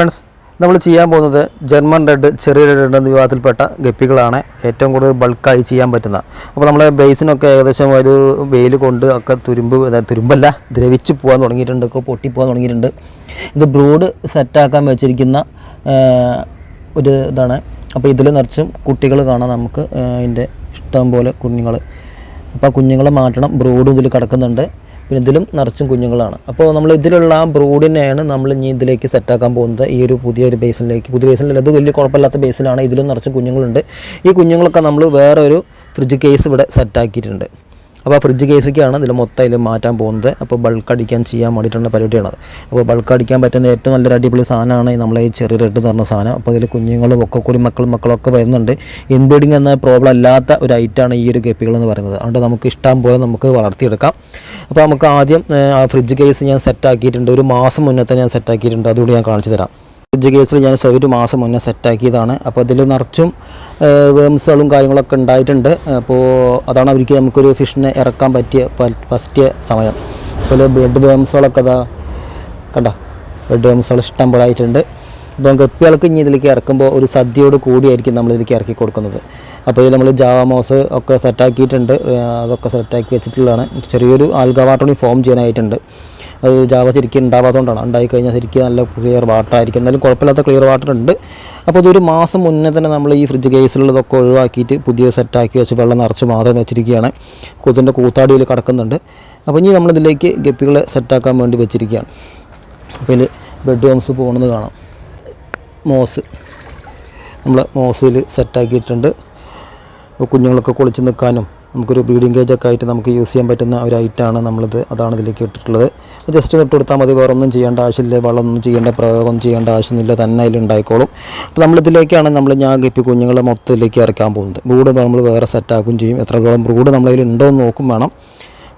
Friends നമ്മൾ ചെയ്യാൻ പോകുന്നത് ജർമ്മൻ റെഡ് ചെറിയ റെഡ് എന്ന വിഭാഗത്തിൽപ്പെട്ട ഗപ്പികളാണ് ഏറ്റവും കൂടുതൽ ബൾക്കായി ചെയ്യാൻ പറ്റുന്ന അപ്പോൾ നമ്മളെ ബേസിനൊക്കെ ഏകദേശം ഒരു വെയിൽ കൊണ്ട് ഒക്കെ തുരുമ്പ് തുരുമ്പല്ല ദ്രവിച്ച് പോകാൻ തുടങ്ങിയിട്ടുണ്ട് ഒക്കെ പൊട്ടിപ്പോകാൻ തുടങ്ങിയിട്ടുണ്ട്. ഇത് ബ്രൂഡ് സെറ്റാക്കാൻ വെച്ചിരിക്കുന്ന ഒരു ഇതാണ്. അപ്പോൾ ഇതിൽ നിറച്ചും കുട്ടികൾ കാണാം നമുക്ക് അതിന്റെ ഇഷ്ടം പോലെ കുഞ്ഞുങ്ങൾ. അപ്പോൾ ആ കുഞ്ഞുങ്ങളെ മാറ്റണം. ബ്രൂഡും ഇതിൽ കിടക്കുന്നുണ്ട്. പിന്നെ ഇതിലും നിറച്ചും കുഞ്ഞുങ്ങളാണ്. അപ്പോൾ നമ്മൾ ഇതിലുള്ള ആ ബ്രൂഡിനെയാണ് നമ്മൾ ഇനി ഇതിലേക്ക് സെറ്റാക്കാൻ പോകുന്നത്. ഈ ഒരു പുതിയൊരു ബേസിലേക്ക് പുതിയ ബേസിലല്ല അത് വലിയ കുഴപ്പമില്ലാത്ത ബേസിലാണ് ഇതിലും നിറച്ചും കുഞ്ഞുങ്ങളുണ്ട്. ഈ കുഞ്ഞുങ്ങളൊക്കെ നമ്മൾ വേറെ ഒരു ഫ്രിഡ്ജ് കേസ് ഇവിടെ സെറ്റാക്കിയിട്ടുണ്ട് അപ്പോൾ ഫ്രിഡ്ജ് കേസിലേക്കാണ് ഇതിൽ മൊത്തം ഇതിൽ മാറ്റാൻ പോകുന്നത്. അപ്പോൾ ബൾക്ക് അടിക്കാൻ ചെയ്യാൻ വേണ്ടിയിട്ടുള്ള പരിപാടിയാണത്. അപ്പോൾ ബൾക്ക് അടിക്കാൻ പറ്റുന്ന ഏറ്റവും നല്ലൊരു അടിപൊളി സാധനമാണ് നമ്മളെ ഈ ചെറിയ റെഡ് എന്ന് സാധനം. അപ്പോൾ ഇതിൽ കുഞ്ഞുങ്ങളും ഒക്കെ കൂടി മക്കളും മക്കളൊക്കെ വരുന്നുണ്ട്. ഇൻബ്രീഡിങ് എന്ന പ്രോബ്ലം അല്ലാത്ത ഒരു ഐറ്റാണ് ഈ ഒരു ഗപ്പികൾ എന്ന് പറയുന്നത്. അതുകൊണ്ട് നമുക്ക് ഇഷ്ടം പോലെ നമുക്ക് വളർത്തിയെടുക്കാം. അപ്പോൾ നമുക്ക് ആദ്യം ആ ഫ്രിഡ്ജ് കേസ് ഞാൻ സെറ്റാക്കിയിട്ടുണ്ട് ഒരു മാസം മുന്നത്തെ ഞാൻ സെറ്റാക്കിയിട്ടുണ്ട് അതുകൂടി ഞാൻ കാണിച്ചു തരാം. ഫ്രിഡ്ജ് കേസിൽ ഞാൻ ഒരു മാസം മുന്നേ സെറ്റാക്കിയതാണ്. അപ്പോൾ അതിൽ നിറച്ചും വേംസുകളും കാര്യങ്ങളൊക്കെ ഉണ്ടായിട്ടുണ്ട്. അപ്പോൾ അതാണ് അവർക്ക് നമുക്കൊരു ഫിഷിനെ ഇറക്കാൻ പറ്റിയ ഫസ്റ്റ് സമയം. അതുപോലെ ബ്ലഡ് വേംസുകളൊക്കെ അതാ കണ്ട? ബ്ലഡ് വേംസുകൾ ഇഷ്ടം ആയിട്ടുണ്ട്. അപ്പോൾ ഗപ്പികൾക്ക് ഇനി ഇതിലേക്ക് ഇറക്കുമ്പോൾ ഒരു സദ്യയോട് കൂടിയായിരിക്കും നമ്മൾ ഇതിലേക്ക് ഇറക്കി കൊടുക്കുന്നത്. അപ്പോൾ ഇതിൽ നമ്മൾ ജാവാമോസ് ഒക്കെ സെറ്റാക്കിയിട്ടുണ്ട്. അതൊക്കെ സെറ്റാക്കി വെച്ചിട്ടുള്ളതാണ്. ചെറിയൊരു ആൽഗവാട്ടോണി ഫോം ചെയ്യാനായിട്ടുണ്ട്. അത് ജാവ ശരിക്കും ഉണ്ടാവാത്തതുകൊണ്ടാണ് ഉണ്ടായി കഴിഞ്ഞാൽ ശരിക്കും നല്ല ക്ലിയർ വാട്ടർ ആയിരിക്കും. എന്നാലും കുഴപ്പമില്ലാത്ത ക്ലിയർ വാട്ടർ ഉണ്ട്. അപ്പോൾ ഇതൊരു മാസം മുന്നേ തന്നെ നമ്മൾ ഈ ഫ്രിഡ്ജ് കേസിലുള്ളതൊക്കെ ഒഴിവാക്കിയിട്ട് പുതിയ സെറ്റാക്കി വെച്ച് വെള്ളം നിറച്ച് മാത്രം വെച്ചിരിക്കുകയാണ്. കൊതിന്റെ കൂത്താടിയിൽ കിടക്കുന്നുണ്ട്. അപ്പോൾ ഇനി നമ്മളിതിലേക്ക് ഗപ്പികളെ സെറ്റാക്കാൻ വേണ്ടി വെച്ചിരിക്കുകയാണ്. അപ്പോൾ ഇതിൽ ബെഡ് ഹോംസ് പോകുന്നത് കാണാം. മോസ് നമ്മൾ മോസിൽ സെറ്റാക്കിയിട്ടുണ്ട് കുഞ്ഞുങ്ങളൊക്കെ കുളിച്ച് നിൽക്കാനും നമുക്കൊരു ബ്രീഡിംഗ് കേജൊക്കെ ആയിട്ട് നമുക്ക് യൂസ് ചെയ്യാൻ പറ്റുന്ന ഒരു ഐറ്റാണ് നമ്മളിത്. അതാണ് ഇതിലേക്ക് ഇട്ടിട്ടുള്ളത്. ജസ്റ്റ് ഇട്ട് കൊടുത്താൽ മതി. വേറെ ഒന്നും ചെയ്യേണ്ട ആവശ്യമില്ല. വളമൊന്നും ചെയ്യേണ്ട പ്രയോഗം ചെയ്യേണ്ട ആവശ്യമൊന്നുമില്ല തന്നെ അതിൽ ഉണ്ടായിക്കോളും. അപ്പോൾ നമ്മളിതിലേക്കാണ് നമ്മൾ ഞാൻ ഇപ്പോൾ കുഞ്ഞുങ്ങളെ മൊത്തത്തിലേക്ക് ഇറക്കാൻ പോകുന്നത്. ബ്രൂഡ് നമ്മൾ വേറെ സെറ്റാക്കും ചെയ്യും. എത്രത്തോളം ബ്രൂഡ് നമ്മളതിൽ ഉണ്ടോ എന്ന് നോക്കും വേണം.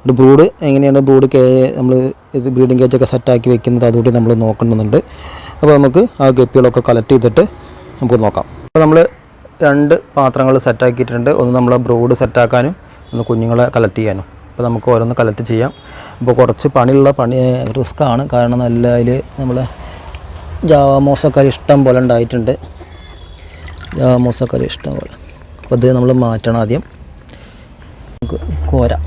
ഒരു ബ്രൂഡ് എങ്ങനെയാണ് ബ്രൂഡ് കേ നമ്മൾ ഇത് ബ്രീഡിംഗ് കേജൊക്കെ സെറ്റാക്കി വെക്കുന്നത് അതുകൂടി നമ്മൾ നോക്കുന്നുണ്ട് അപ്പോൾ നമുക്ക് ആ ഗപ്പികളൊക്കെ കളക്ട് ചെയ്തിട്ട് നമുക്ക് നോക്കാം. അപ്പോൾ നമ്മൾ രണ്ട് പാത്രങ്ങൾ സെറ്റാക്കിയിട്ടുണ്ട് ഒന്ന് നമ്മൾ ബ്രൂഡ് സെറ്റാക്കാനും ഒന്ന് കുഞ്ഞുങ്ങളെ കളക്ട് ചെയ്യാനും. അപ്പോൾ നമുക്ക് ഓരോന്ന് കളക്ട് ചെയ്യാം. അപ്പോൾ കുറച്ച് പണിയുള്ള പണി റിസ്ക് ആണ്. കാരണം നല്ല അതിൽ നമ്മൾ ജാവാമോസക്കാർ ഇഷ്ടം പോലെ ഉണ്ടായിട്ടുണ്ട്. ജാവാമോസക്കാർ ഇഷ്ടം പോലെ. അപ്പോൾ അത് നമ്മൾ മാറ്റണം ആദ്യം. നമുക്ക് കോരാം.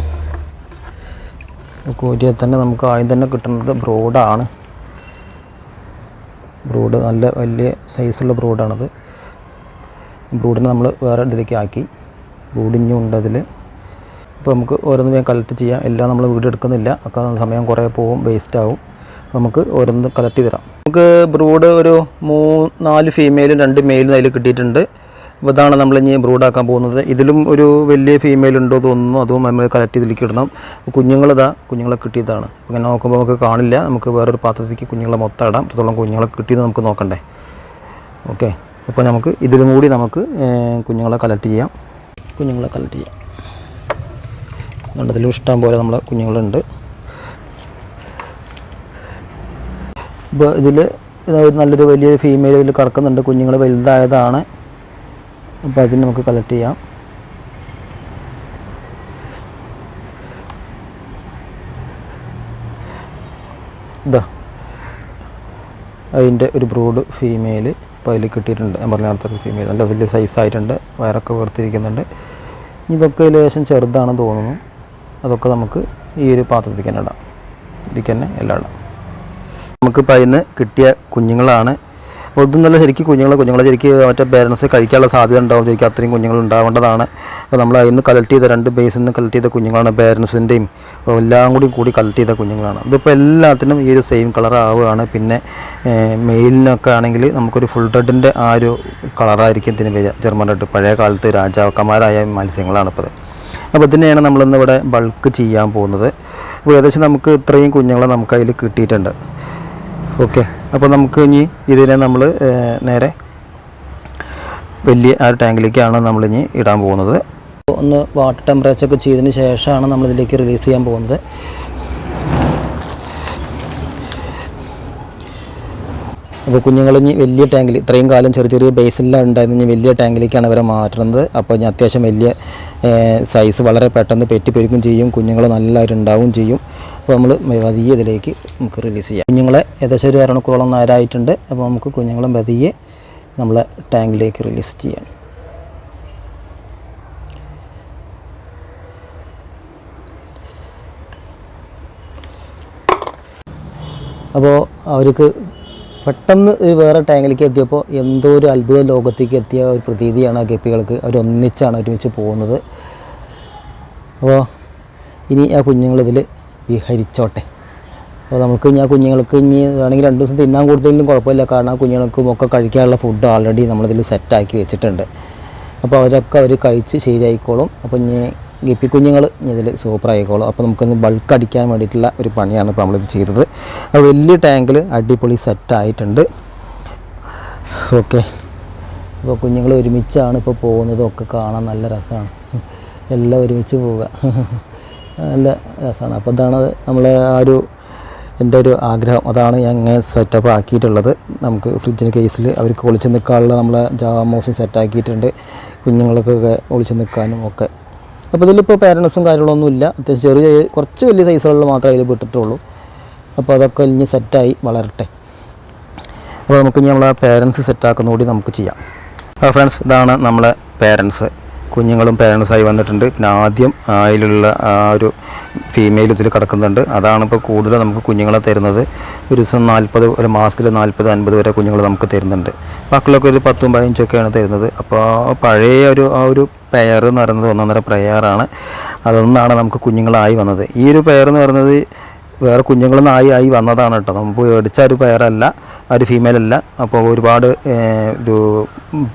കോരിയാൽ തന്നെ നമുക്ക് ആദ്യം തന്നെ കിട്ടുന്നത് ബ്രോഡാണ് ബ്രോഡ് നല്ല വലിയ സൈസുള്ള ബ്രൂഡാണത് ബ്രൂഡിനെ നമ്മൾ വേറെ ഇതിലേക്ക് ആക്കി. ബ്രൂഡിഞ്ഞുണ്ട് അതിൽ അപ്പോൾ നമുക്ക് ഓരോന്ന് വേഗം കളക്ട് ചെയ്യാം. എല്ലാം നമ്മൾ വീട് എടുക്കുന്നില്ല. ഒക്കെ സമയം കുറേ പോവും വേസ്റ്റ് ആവും. നമുക്ക് ഓരോന്ന് കളക്ട് ചെയ്ത് തരാം. നമുക്ക് ബ്രൂഡ് ഒരു മൂ നാല് ഫീമെയിലും രണ്ട് മെയിലും അതിൽ കിട്ടിയിട്ടുണ്ട്. അപ്പോൾ ഇതാണ് നമ്മൾ ഇനി ബ്രൂഡാക്കാൻ പോകുന്നത്. ഇതിലും ഒരു വലിയ ഫീമെയിൽ ഉണ്ടോ തോന്നുന്നു. അതും നമ്മൾ കളക്ട് ചെയ്തിലേക്ക് ഇടണം. കുഞ്ഞുങ്ങളിതാ കുഞ്ഞുങ്ങളെ കിട്ടിയതാണ്. ഇങ്ങനെ നോക്കുമ്പോൾ നമുക്ക് കാണില്ല. നമുക്ക് വേറൊരു പാത്രത്തിലേക്ക് കുഞ്ഞുങ്ങളെ മൊത്തം ഇടാം. അത്രത്തോളം കുഞ്ഞുങ്ങളെ കിട്ടിയത് നമുക്ക് നോക്കണ്ടേ. ഓക്കെ അപ്പോൾ നമുക്ക് ഇതിലും കൂടി നമുക്ക് കുഞ്ഞുങ്ങളെ കളക്ട് ചെയ്യാം. കുഞ്ഞുങ്ങളെ കളക്ട് ചെയ്യാം. കണ്ടതിലും ഇഷ്ടം പോലെ നമ്മളെ കുഞ്ഞുങ്ങളുണ്ട്. ഇപ്പോൾ ഇതിൽ ഒരു നല്ലൊരു വലിയ ഫീമെയിൽ ഇതിൽ കിടക്കുന്നുണ്ട് കുഞ്ഞുങ്ങൾ വലുതായതാണ്. അപ്പോൾ അതിന് നമുക്ക് കളക്ട് ചെയ്യാം. ഇതാ. അതിന്റെ ഒരു ബ്രൂഡ് ഫീമെയിൽ ഇപ്പോൾ അതിൽ കിട്ടിയിട്ടുണ്ട്. ഞാൻ പറഞ്ഞ നേരത്തെ ഫീമെയിൽ നല്ല വലിയ സൈസായിട്ടുണ്ട് വയറൊക്കെ വേർത്തിരിക്കുന്നുണ്ട് ഇതൊക്കെ ലേശം ചെറുതാണെന്ന് തോന്നുന്നു. അതൊക്കെ നമുക്ക് ഈ ഒരു പാത്രത്തിൽ തന്നെ ഇടാം. ഇതിൽ തന്നെ എല്ലാം ഇടാം. നമുക്കിപ്പോൾ അതിന് കിട്ടിയ കുഞ്ഞുങ്ങളാണ് ഇതും നല്ല ശരിക്കും കുഞ്ഞുങ്ങളെ കുഞ്ഞുങ്ങളെ ശരിക്കും മറ്റേ പേരൻസ് കഴിക്കാനുള്ള സാധ്യത ഉണ്ടാവും. ശരിക്കും അത്രയും കുഞ്ഞുങ്ങൾ ഉണ്ടാവേണ്ടതാണ്. അപ്പോൾ നമ്മൾ അതിൽ നിന്ന് കളക്ട് ചെയ്ത രണ്ട് ബേസിൽ നിന്ന് കളക്ട് ചെയ്ത കുഞ്ഞുങ്ങളാണ് പേരൻസിന്റെയും എല്ലാം കൂടി കൂടി കളക്ട് ചെയ്ത കുഞ്ഞുങ്ങളാണ്. ഇതിപ്പോൾ എല്ലാത്തിനും ഈ ഒരു സെയിം കളർ ആവുകയാണ്. പിന്നെ മെയിലിനൊക്കെ ആണെങ്കിൽ നമുക്കൊരു ഫുൾ റെഡിന്റെ ആ ഒരു കളറായിരിക്കും ഇതിന് വരിക. ജർമ്മൻ റെഡ് പഴയ കാലത്ത് രാജാക്കന്മാരായ മത്സ്യങ്ങളാണ് ഇപ്പോൾ അപ്പോൾ ഇതിനെയാണ് നമ്മളിന്ന് ഇവിടെ ബൾക്ക് ചെയ്യാൻ പോകുന്നത്. അപ്പോൾ ഏകദേശം നമുക്ക് ഇത്രയും കുഞ്ഞുങ്ങളെ നമുക്ക് അതിൽ കിട്ടിയിട്ടുണ്ട്. ഓക്കെ. അപ്പോൾ നമുക്ക് ഇനി ഇതിനെ നമ്മൾ നേരെ വലിയ ആ ടാങ്കിലേക്കാണ് നമ്മളിനി ഇടാൻ പോകുന്നത്. ഒന്ന് വാട്ടർ ടെമ്പറേച്ചർ ഒക്കെ ചെയ്തതിന് ശേഷമാണ് നമ്മളിതിലേക്ക് റിലീസ് ചെയ്യാൻ പോകുന്നത്. അപ്പോൾ കുഞ്ഞുങ്ങൾ ഇനി വലിയ ടാങ്കിൽ ഇത്രയും കാലം ചെറിയ ചെറിയ ബേസിലാണ് ഉണ്ടായിരുന്നു ഇനി വലിയ ടാങ്കിലേക്കാണ് ഇവരെ മാറ്റുന്നത്. അപ്പോൾ ഇനി അത്യാവശ്യം വലിയ സൈസ് വളരെ പെട്ടെന്ന് പെറ്റി പെരുക്കും ചെയ്യും കുഞ്ഞുങ്ങൾ നല്ലതായിട്ട് ഉണ്ടാവും ചെയ്യും. അപ്പോൾ നമ്മൾ പതിയെ ഇതിലേക്ക് നമുക്ക് റിലീസ് ചെയ്യാം. കുഞ്ഞുങ്ങളെ ഏകദേശം ഒരു അരമണിക്കൂറോളം നേരമായിട്ടുണ്ട് അപ്പോൾ നമുക്ക് കുഞ്ഞുങ്ങളെ പതിയെ നമ്മളെ ടാങ്കിലേക്ക് റിലീസ് ചെയ്യാം. അപ്പോൾ അവർക്ക് പെട്ടെന്ന് ഒരു വേറെ ടാങ്കിലേക്ക് എത്തിയപ്പോൾ എന്തോ ഒരു അത്ഭുത ലോകത്തേക്ക് എത്തിയ ഒരു പ്രതീതിയാണ് ആ ഗപ്പികൾക്ക് അവരൊന്നിച്ചാണ് ഒരുമിച്ച് പോകുന്നത്. അപ്പോൾ ഇനി ആ കുഞ്ഞുങ്ങളിതിൽ വിഹരിച്ചോട്ടെ. അപ്പോൾ നമുക്ക് ആ കുഞ്ഞുങ്ങൾക്ക് ഇനി വേണമെങ്കിൽ രണ്ട് ദിവസം തിന്നാൻ കൊടുത്തെങ്കിലും കുഴപ്പമില്ല. കാരണം ആ കുഞ്ഞുങ്ങൾക്കും ഒക്കെ കഴിക്കാനുള്ള ഫുഡ് ആൾറെഡി നമ്മളിതിൽ സെറ്റാക്കി വെച്ചിട്ടുണ്ട്. അപ്പോൾ അവരൊക്കെ അവർ കഴിച്ച് ശരിയായിക്കോളും. അപ്പോൾ ഇനി ഗപ്പി കുഞ്ഞുങ്ങൾ ഇതിൽ സൂപ്പർ ആയിക്കോളും. അപ്പോൾ നമുക്കൊന്ന് ബൾക്ക് അടിക്കാൻ വേണ്ടിയിട്ടുള്ള ഒരു പണിയാണ് ഇപ്പോൾ നമ്മളിത് ചെയ്തത്. അപ്പോൾ വലിയ ടാങ്കിൽ അടിപൊളി സെറ്റായിട്ടുണ്ട് ഓക്കെ അപ്പോൾ കുഞ്ഞുങ്ങൾ ഒരുമിച്ചാണ് ഇപ്പോൾ പോകുന്നതും ഒക്കെ കാണാൻ നല്ല രസമാണ്. എല്ലാം ഒരുമിച്ച് പോവുക. നല്ല രസമാണ്. അപ്പോൾ ഇതാണ് നമ്മളെ ആ ഒരു എന്റെ ഒരു ആഗ്രഹം. അതാണ് ഞാൻ ഇങ്ങനെ സെറ്റപ്പ് ആക്കിയിട്ടുള്ളത്. നമുക്ക് ഫ്രിഡ്ജിന് കേസിൽ അവർക്ക് ഒളിച്ച് നിൽക്കാനുള്ള നമ്മളെ ജാമോസും സെറ്റാക്കിയിട്ടുണ്ട് കുഞ്ഞുങ്ങൾക്കൊക്കെ ഒളിച്ച് നിൽക്കാനും ഒക്കെ. അപ്പോൾ ഇതിലിപ്പോൾ പാരൻസും കാര്യങ്ങളൊന്നും ഇല്ല. അത്യാവശ്യം ചെറിയ കുറച്ച് വലിയ സൈസുകളിൽ മാത്രമേ അതിൽ വിട്ടിട്ടുള്ളൂ അപ്പോൾ അതൊക്കെ ഇനി സെറ്റായി വളരട്ടെ. അപ്പോൾ നമുക്ക് ഇനി നമ്മളെ പേരൻസ് സെറ്റാക്കുന്ന കൂടി നമുക്ക് ചെയ്യാം. ഫ്രണ്ട്സ് ഇതാണ് നമ്മളെ പേരൻസ് കുഞ്ഞുങ്ങളും പേരൻസായി വന്നിട്ടുണ്ട്. പിന്നെ ആദ്യം അതിലുള്ള ആ ഒരു ഫീമെയിൽ ഇതിൽ കിടക്കുന്നുണ്ട്. അതാണ് ഇപ്പോൾ കൂടുതൽ നമുക്ക് കുഞ്ഞുങ്ങളെ തരുന്നത്. ഒരു ദിവസം നാൽപ്പത് ഒരു മാസത്തിൽ നാൽപ്പത് അൻപത് വരെ കുഞ്ഞുങ്ങൾ നമുക്ക് തരുന്നുണ്ട്. മക്കളൊക്കെ ഒരു പത്തും പതിനഞ്ചൊക്കെയാണ് തരുന്നത്. അപ്പോൾ പഴയ ഒരു ആ ഒരു പെയർ എന്ന് പറയുന്നത് ഒന്നൊന്നര പെയറാണ് അതൊന്നാണ് നമുക്ക് കുഞ്ഞുങ്ങളായി വന്നത്. ഈ ഒരു പെയർ എന്ന് പറയുന്നത് വേറെ കുഞ്ഞുങ്ങളൊന്നും ആയി ആയി വന്നതാണ് കേട്ടോ. നമുക്ക് മേടിച്ച ഒരു പെയറല്ല ഒരു ഫീമെയിൽ അല്ല. അപ്പോൾ ഒരുപാട് ഒരു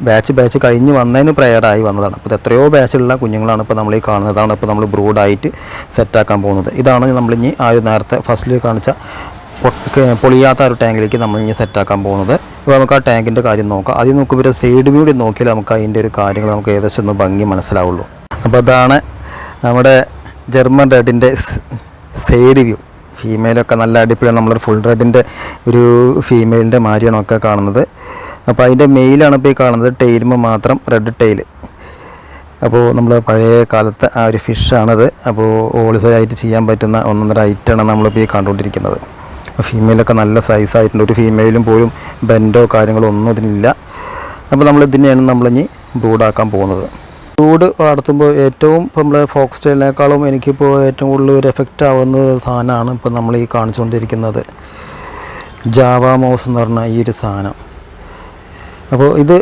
ബാച്ച് ബാച്ച് കഴിഞ്ഞ് വന്നതിന് പ്രയറായി വന്നതാണ്. അപ്പോൾ എത്രയോ ബാച്ചുള്ള കുഞ്ഞുങ്ങളാണ് ഇപ്പോൾ നമ്മൾ ഈ കാണുന്നത്. അതാണ് ഇപ്പോൾ നമ്മൾ ബ്രൂഡായിട്ട് സെറ്റാക്കാൻ പോകുന്നത്. ഇതാണ് നമ്മളിനി ആ ഒരു നേരത്തെ ഫസ്റ്റിൽ കാണിച്ച പൊളിയാത്ത ഒരു ടാങ്കിലേക്ക് നമ്മൾ ഇനി സെറ്റാക്കാൻ പോകുന്നത്. ഇപ്പോൾ നമുക്ക് ആ ടാങ്കിന്റെ കാര്യം നോക്കാം. ആദ്യം ഇവരെ സൈഡ് വ്യൂ നോക്കിയാൽ നമുക്ക് അതിന്റെ ഒരു കാര്യങ്ങൾ നമുക്ക് ഏകദേശം ഒന്ന് ഭംഗി മനസ്സിലാവുള്ളൂ. അപ്പോൾ അതാണ് നമ്മുടെ ജർമ്മൻ റെഡിന്റെ സൈഡ് വ്യൂ ഫീമെയിലൊക്കെ നല്ല അടിപൊളിയാണ്. നമ്മളൊരു ഫുൾ റെഡിന്റെ ഒരു ഫീമെയിലിന്റെ മാരിയാണ് ഒക്കെ കാണുന്നത്. അപ്പോൾ അതിന്റെ മെയിലാണ് ഇപ്പോൾ ഈ കാണുന്നത്. ടെയിലുമ്പോൾ മാത്രം റെഡ് ടെയിൽ അപ്പോൾ നമ്മൾ പഴയ കാലത്തെ ആ ഒരു ഫിഷാണത് അപ്പോൾ ഓളിസായിട്ട് ചെയ്യാൻ പറ്റുന്ന ഒന്നൊന്നര ഐറ്റാണ് നമ്മളിപ്പോൾ ഈ കണ്ടുകൊണ്ടിരിക്കുന്നത്. ഫീമെയിലൊക്കെ നല്ല സൈസായിട്ടുണ്ട് ഒരു ഫീമെയിലും പോലും ബെൻഡോ കാര്യങ്ങളോ ഒന്നും ഇതിനില്ല. അപ്പോൾ നമ്മൾ ഇതിനെയാണ് നമ്മളിനി ബ്രൂഡാക്കാൻ പോകുന്നത്. ബ്രൂഡ് വളർത്തുമ്പോൾ ഏറ്റവും ഇപ്പോൾ നമ്മൾ ഫോക്സ് സ്റ്റൈലിനേക്കാളും എനിക്കിപ്പോൾ ഏറ്റവും കൂടുതൽ ഒരു എഫക്റ്റ് ആവുന്ന സാധനമാണ് ഇപ്പോൾ നമ്മൾ ഈ കാണിച്ചുകൊണ്ടിരിക്കുന്നത്. ജാവാ മൗസ് എന്ന് പറഞ്ഞ ഈ ഒരു സാധനം. അപ്പോൾ ഇത്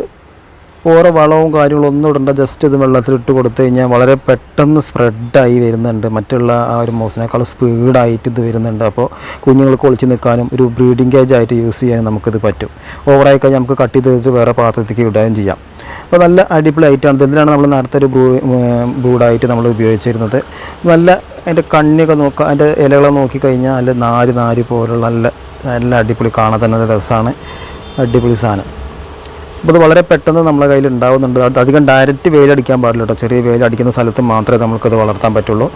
ഓരോ വളവും കാര്യങ്ങളും ഒന്നും ഇടണ്ട ജസ്റ്റ് ഇത് വെള്ളത്തിലിട്ട് കൊടുത്തു കഴിഞ്ഞാൽ വളരെ പെട്ടെന്ന് സ്പ്രെഡായി വരുന്നുണ്ട്. മറ്റുള്ള ആ ഒരു മോസിനേക്കാൾ സ്പീഡായിട്ട് ഇത് വരുന്നുണ്ട്. അപ്പോൾ കുഞ്ഞുങ്ങൾക്ക് ഒളിച്ച് നിൽക്കാനും ഒരു ബ്രീഡിംഗ് കേജ് ആയിട്ട് യൂസ് ചെയ്യാനും നമുക്കിത് പറ്റും. ഓവറായി കഴിഞ്ഞാൽ നമുക്ക് കട്ട് ചെയ്തിട്ട് വേറെ പാത്രത്തേക്ക് ഇടുകയും ചെയ്യാം. അപ്പോൾ നല്ല അടിപൊളി ഐറ്റമാണ് ഇതിലാണ് നമ്മൾ നേരത്തെ ഒരു ബ്രൂ ബ്രൂഡായിട്ട് നമ്മൾ ഉപയോഗിച്ചിരുന്നത്? നല്ല അതിന്റെ കണ്ണിയൊക്കെ നോക്കുക അതിന്റെ ഇലകളെ നോക്കിക്കഴിഞ്ഞാൽ നല്ല നാര് നാര് പോലുള്ള നല്ല നല്ല അടിപൊളി കാണാൻ തന്നെ രസമാണ്. അടിപൊളി സാധനം. അപ്പോൾ ഇത് വളരെ പെട്ടെന്ന് നമ്മളെ കയ്യിൽ ഉണ്ടാവുന്നുണ്ട്. അത് അധികം ഡയറക്റ്റ് വെയിലടിക്കാൻ പാടില്ല കേട്ടോ. ചെറിയ വെയിലടിക്കുന്ന സ്ഥലത്ത് മാത്രമേ നമുക്കത് വളർത്താൻ പറ്റുള്ളൂ.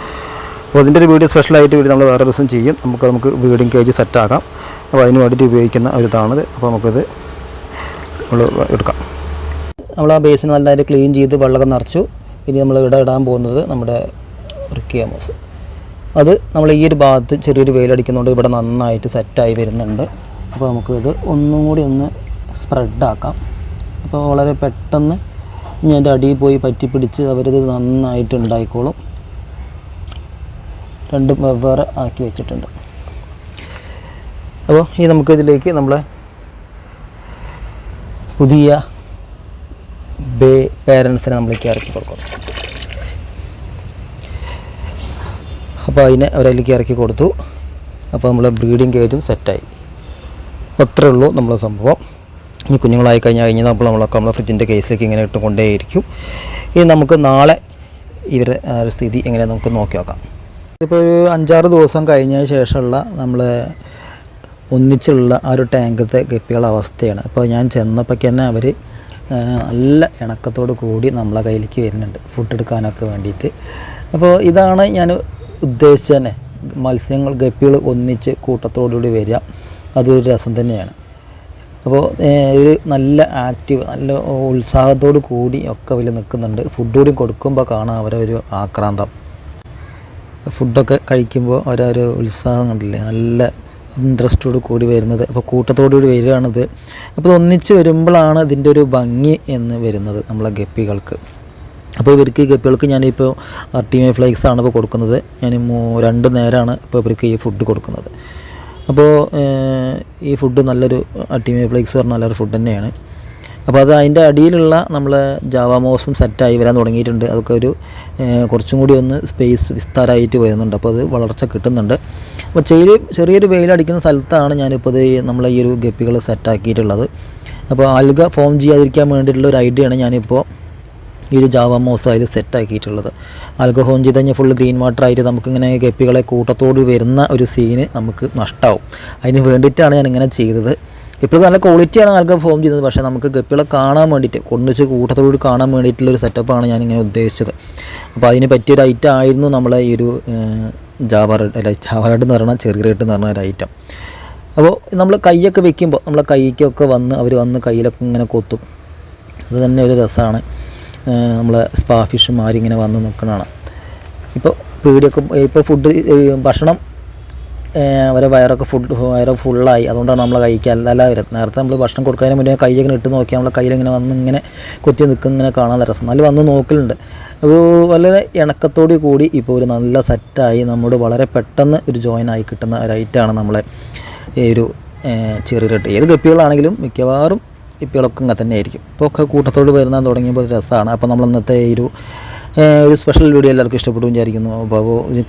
അപ്പോൾ അതിന്റെ ഒരു വീഡിയോ സ്പെഷ്യലായിട്ട് വീഡിയോ നമ്മൾ വേറെ ദിവസം ചെയ്യും. നമുക്ക് നമുക്ക് വീടും കേജ് സെറ്റാക്കാം അപ്പോൾ അതിന് വേണ്ടിയിട്ട് ഉപയോഗിക്കുന്ന ഒരു ഇതാണിത് അപ്പോൾ നമുക്കിത് നമ്മൾ എടുക്കാം. നമ്മൾ ആ ബേസിന് നല്ലതായിട്ട് ക്ലീൻ ചെയ്ത് വെള്ളമൊക്കെ നിറച്ചു. ഇനി നമ്മൾ ഇവിടെ ഇടാൻ പോകുന്നത് നമ്മുടെ റിക്കിയാമോസ്. അത് നമ്മൾ ഈ ഒരു ഭാഗത്ത് ചെറിയൊരു വെയിലടിക്കുന്നതുകൊണ്ട് ഇവിടെ നന്നായിട്ട് സെറ്റായി വരുന്നുണ്ട്. അപ്പോൾ നമുക്കിത് ഒന്നും കൂടി ഒന്ന് സ്പ്രെഡാക്കാം അപ്പോൾ വളരെ പെട്ടെന്ന് ഇനി അതിന്റെ അടിയിൽ പോയി പറ്റി പിടിച്ച് അവരിത് നന്നായിട്ട് ഉണ്ടായിക്കോളും രണ്ടും വെവ്വേറെ ആക്കി വെച്ചിട്ടുണ്ട്. അപ്പോൾ ഇനി നമുക്കിതിലേക്ക് നമ്മളെ പുതിയ ബേ പേരൻസിനെ നമ്മളിലേക്ക് ഇറക്കി കൊടുക്കണം. അപ്പോൾ അതിനെ അവരതിലേക്ക് ഇറക്കി കൊടുത്തു. അപ്പോൾ നമ്മളെ ബ്രീഡിങ് കേജും സെറ്റായി. അത്രേ ഉള്ളൂ നമ്മളെ സംഭവം. ഇനി കുഞ്ഞുങ്ങളായി കഴിഞ്ഞാൽ കഴിഞ്ഞാൽ നമ്മൾ നമ്മളൊക്കെ നമ്മളെ ഫ്രിഡ്ജിന്റെ കേസിലേക്ക് ഇങ്ങനെ ഇട്ട് കൊണ്ടേയിരിക്കും. ഇനി നമുക്ക് നാളെ ഇവരുടെ സ്ഥിതി എങ്ങനെ നമുക്ക് നോക്കി നോക്കാം. ഇപ്പോൾ ഒരു അഞ്ചാറ് ദിവസം കഴിഞ്ഞ ശേഷമുള്ള നമ്മൾ ഒന്നിച്ചുള്ള ആ ഒരു ടാങ്കത്തെ ഗപ്പികളുടെ അവസ്ഥയാണ്. അപ്പോൾ ഞാൻ ചെന്നപ്പോഴേക്ക് തന്നെ അവർ നല്ല ഇണക്കത്തോട് കൂടി നമ്മളെ കയ്യിലേക്ക് വരുന്നുണ്ട് ഫുഡ് എടുക്കാനൊക്കെ വേണ്ടിയിട്ട്. അപ്പോൾ ഇതാണ് ഞാൻ ഉദ്ദേശിച്ചത് തന്നെ. മത്സ്യങ്ങൾ ഗപ്പികൾ ഒന്നിച്ച് കൂട്ടത്തോടുകൂടി വരിക. അതൊരു രസം തന്നെയാണ്. അപ്പോൾ ഒരു നല്ല ആക്റ്റീവ് നല്ല ഉത്സാഹത്തോട് കൂടി ഒക്കെ വലിയ നിൽക്കുന്നുണ്ട്. ഫുഡ് കൂടി കൊടുക്കുമ്പോൾ കാണാം അവരെ ഒരു ആക്രാന്തം. ഫുഡൊക്കെ കഴിക്കുമ്പോൾ അവരൊരു ഉത്സാഹം കണ്ടില്ലേ? നല്ല ഇൻട്രസ്റ്റോട് കൂടി വരുന്നത്. അപ്പോൾ കൂട്ടത്തോടു കൂടി വരികയാണിത്. അപ്പോൾ ഒന്നിച്ച് വരുമ്പോഴാണ് ഇതിന്റെ ഒരു ഭംഗി എന്ന് വരുന്നത് നമ്മളെ ഗപ്പികൾക്ക്. അപ്പോൾ ഇവർക്ക് ഗപ്പികൾക്ക് ഞാനിപ്പോൾ അർട്ടിമേ ഫ്ലേക്സ് ആണ് ഇപ്പോൾ കൊടുക്കുന്നത്. ഞാൻ രണ്ട് നേരമാണ് ഇപ്പോൾ ഇവർക്ക് ഈ ഫുഡ് കൊടുക്കുന്നത്. അപ്പോൾ ഈ ഫുഡ് നല്ലൊരു അട്ടിമേ ഫ്ലേക്സ് പറഞ്ഞ നല്ലൊരു ഫുഡ് തന്നെയാണ്. അപ്പോൾ അത് അതിന്റെ അടിയിലുള്ള നമ്മൾ ജാവാമോസും സെറ്റായി വരാൻ തുടങ്ങിയിട്ടുണ്ട്. അതൊക്കെ ഒരു കുറച്ചും കൂടി ഒന്ന് സ്പേസ് വിസ്താരമായിട്ട് വരുന്നുണ്ട്. അപ്പോൾ അത് വളർച്ച കിട്ടുന്നുണ്ട്. അപ്പോൾ ചെറിയ ചെറിയൊരു വെയിലടിക്കുന്ന സ്ഥലത്താണ് ഞാനിപ്പോൾ ഇത് നമ്മളെ ഈ ഒരു ഗപ്പികൾ സെറ്റാക്കിയിട്ടുള്ളത് അപ്പോൾ അൽഗ ഫോം ചെയ്യാതിരിക്കാൻ വേണ്ടിയിട്ടുള്ള ഒരു ഐഡിയയാണ് ഞാനിപ്പോൾ ഈ ഒരു ജാവ മോസ് അതിൽ സെറ്റാക്കിയിട്ടുള്ളത് ആൽക്കഹോൾ ചെയ്ത് കഴിഞ്ഞാൽ ഫുൾ ഗ്രീൻ വാട്ടർ ആയിട്ട് നമുക്കിങ്ങനെ ഗപ്പികളെ കൂട്ടത്തോട് വരുന്ന ഒരു സീന് നമുക്ക് നഷ്ടമാവും അതിന് വേണ്ടിയിട്ടാണ് ഞാൻ ഇങ്ങനെ ചെയ്തത്. ഇപ്പോൾ നല്ല ക്വാളിറ്റിയാണ് ആൾക്കാർ ഫോം ചെയ്യുന്നത് പക്ഷേ നമുക്ക് ഗപ്പികളെ കാണാൻ വേണ്ടിയിട്ട് കൊണ്ടുവച്ച് കൂട്ടത്തോട് കാണാൻ വേണ്ടിയിട്ടുള്ള ഒരു സെറ്റപ്പാണ് ഞാനിങ്ങനെ ഉദ്ദേശിച്ചത്. അപ്പോൾ അതിന് പറ്റിയൊരു ഐറ്റം ആയിരുന്നു നമ്മളെ ഈ ഒരു ജാവ അല്ല ജാവ എന്ന് പറയുന്ന റെഡ് എന്ന് പറഞ്ഞ ഒരു ഐറ്റം അപ്പോൾ നമ്മൾ കൈയൊക്കെ വെക്കുമ്പോൾ നമ്മളെ കൈക്കൊക്കെ വന്ന് അവർ വന്ന് കയ്യിലൊക്കെ ഇങ്ങനെ കൊത്തും. അത് തന്നെ ഒരു രസമാണ് നമ്മളെ സ്പാ ഫിഷും ഇങ്ങനെ വന്ന് നിൽക്കണതാണ് ഇപ്പോൾ പേടിയൊക്കെ ഇപ്പോൾ ഫുഡ് ഭക്ഷണം അവരെ വയറൊക്കെ ഫുഡ് വയറ് ഫുള്ളായി അതുകൊണ്ടാണ് നമ്മൾ കഴിക്കാൻ അല്ല വരുന്നത് നേരത്തെ നമ്മൾ ഭക്ഷണം കൊടുക്കാനും മുന്നേ കൈയൊക്കെ ഇട്ട് നോക്കിയാൽ നമ്മളെ കയ്യിൽ ഇങ്ങനെ വന്ന് ഇങ്ങനെ കൊത്തി നിൽക്കും ഇങ്ങനെ കാണാൻ രസം. നല്ല വന്ന് നോക്കലുണ്ട്. അപ്പോൾ വളരെ ഇണക്കത്തോടു കൂടി ഇപ്പോൾ ഒരു നല്ല സെറ്റായി നമ്മോട് വളരെ പെട്ടെന്ന് ഒരു ജോയിൻ ആയി കിട്ടുന്ന ഒരു ഐറ്റാണ് നമ്മളെ ഈ ഒരു ചെറിയ ഏത് ഗപ്പികളാണെങ്കിലും മിക്കവാറും ഗപ്പികളൊക്കെ ഇങ്ങനെ തന്നെ ആയിരിക്കും ഇപ്പോൾ ഒക്കെ കൂട്ടത്തോട് വരുന്ന തുടങ്ങിയപ്പോൾ രസമാണ് അപ്പോൾ നമ്മൾ ഇന്നത്തെ ഒരു ഒരു സ്പെഷ്യൽ വീഡിയോ എല്ലാവർക്കും ഇഷ്ടപ്പെട്ടു വിചാരിക്കുന്നു. അപ്പോൾ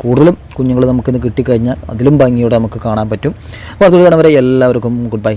കൂടുതലും കുഞ്ഞുങ്ങൾ നമുക്കിന്ന് കിട്ടിക്കഴിഞ്ഞാൽ അതിലും ഭംഗിയോടെ നമുക്ക് കാണാൻ പറ്റും. അപ്പോൾ അതുകൊണ്ട് വരെ എല്ലാവർക്കും ഗുഡ് ബൈ